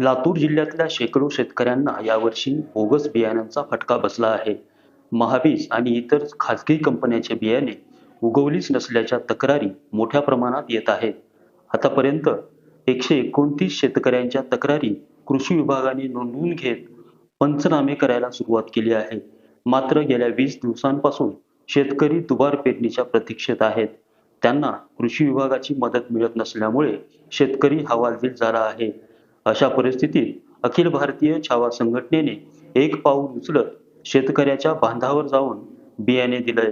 लातूर जिल्ह्यातल्या शेकडो शेतकऱ्यांना यावर्षी बोगस बियाण्यांचा फटका बसला आहे. महाबीज आणि इतर खाजगी कंपन्यांचे बियाणे उगवलीच नसल्याच्या तक्रारी मोठ्या प्रमाणात येत आहेत. आतापर्यंत एकशे एकोणतीस शेतकऱ्यांच्या तक्रारी कृषी विभागाने नोंदवून घेत पंचनामे करायला सुरुवात केली आहे. मात्र गेल्या वीस दिवसांपासून शेतकरी दुबार पेरणीच्या प्रतीक्षेत आहेत. त्यांना कृषी विभागाची मदत मिळत नसल्यामुळे शेतकरी हवालदिल झाला आहे. अशा परिस्थितीत अखिल भारतीय छावा संघटनेने एक पाऊल उचलत शेतकऱ्याच्या बांधावर जाऊन बियाणे दिलंय.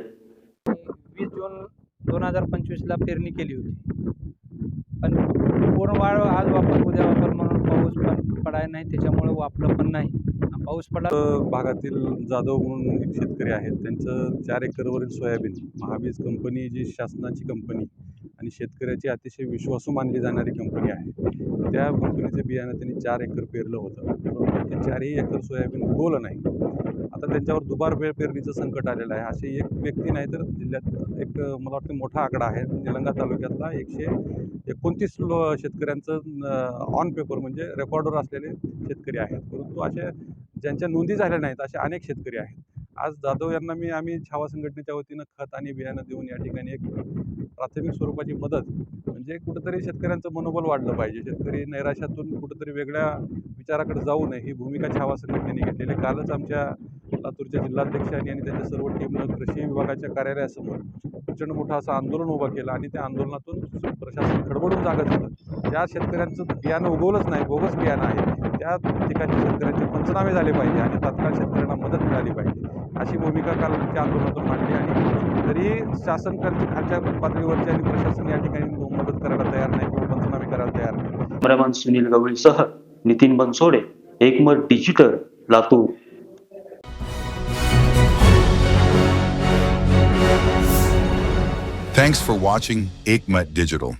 वीस जून दोन हजार पंचवीसला पेरणी केली होती. पण पूर्ण वाढ आज वापर उद्या वापर म्हणून पाऊस पण पडाय नाही त्याच्यामुळे वापलं पण नाही. पाऊस पडा भागातील जाधव म्हणून एक शेतकरी आहेत. त्यांचं चार एकरवरील सोयाबीन. महाबीज कंपनी जी शासनाची कंपनी आणि शेतकऱ्याची अतिशय विश्वासू मानली जाणारी कंपनी आहे. त्या कंपनीचं बियाणं त्यांनी चार एकर पेरलं होतं. परंतु ते चारही एकर सोयाबीन उगवलं नाही. आता त्यांच्यावर दुबार वेळ पेरणीचं संकट आलेलं आहे. अशी एक व्यक्ती नाही तर जिल्ह्यात एक मला वाटतं मोठा आकडा आहे. निलंगा तालुक्यातला एकशे एकोणतीस लो शेतकऱ्यांचं ऑन पेपर म्हणजे रेकॉर्डवर असलेले शेतकरी आहेत. परंतु असे ज्यांच्या नोंदी झाल्या नाहीत असे अनेक शेतकरी आहेत. आज जाधव यांना मी आम्ही छावा संघटनेच्या वतीनं खत आणि बियाणं देऊन या ठिकाणी एक प्राथमिक स्वरूपाची मदत म्हणजे कुठंतरी शेतकऱ्यांचं मनोबल वाढलं पाहिजे. शेतकरी नैराश्यातून कुठंतरी वेगळ्या विचाराकडे जाऊ नये ही भूमिका छावा संघटनेने घेतलेली कालच आमच्या लातूरच्या जिल्हाध्यक्षांनी आणि त्यांच्या सर्व टीमनं कृषी विभागाच्या कार्यालयासमोर प्रचंड मोठं असं आंदोलन उभं केलं आणि त्या आंदोलनातून प्रशासन खडबडून जागा झालं. ज्या शेतकऱ्यांचं बियाणं उगवलंच नाही बोगस बियाणं आहे त्या ठिकाणी शेतकऱ्यांचे पंचनामे झाले पाहिजे आणि तात्काळ शेतकऱ्यांना मदत मिळाली पाहिजे. अशी भूमिका कालच्या आंदोलनातून मांडली आणि तरी शासन खालच्या खालच्या पातळीवरची आणि प्रशासन या ठिकाणी मदत करायला तयार नाही किंवा पंचनामे करायला तयार नाही. Cameraman Sunil गवळीसह Nitin Bansode Ekmat digital Latur. Thanks for watching Aikmat Digital.